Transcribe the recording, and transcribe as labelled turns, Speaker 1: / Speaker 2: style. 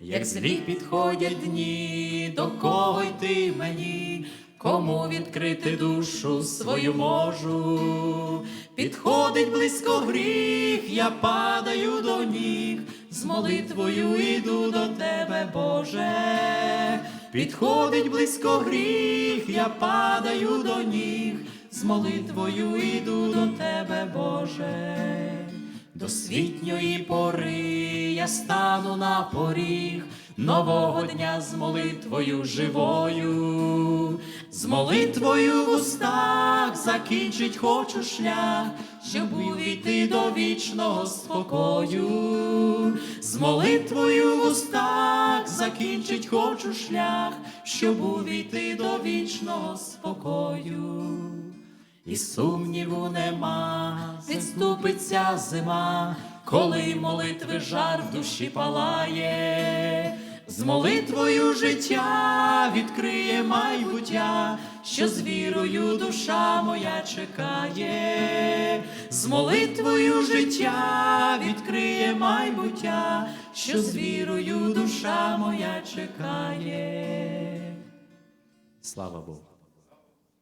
Speaker 1: Як злі підходять дні, до кого йти мені, кому відкрити душу свою можу, підходить близько гріх, я падаю до ніг, з молитвою йду до тебе, Боже, підходить близько гріх, я падаю до ніг, з молитвою йду до тебе, Боже. До світньої пори я стану на поріг нового дня з молитвою живою, з молитвою в устах закінчить хочу шлях, щоб увійти до вічного спокою, з молитвою в устах закінчить хочу шлях, щоб увійти до вічного спокою. І сумніву нема, відступиться зима, коли молитви жар в душі палає, з молитвою життя відкриє майбуття, що з вірою душа моя чекає, з молитвою життя відкриє майбуття, що з вірою душа моя чекає. Слава Богу.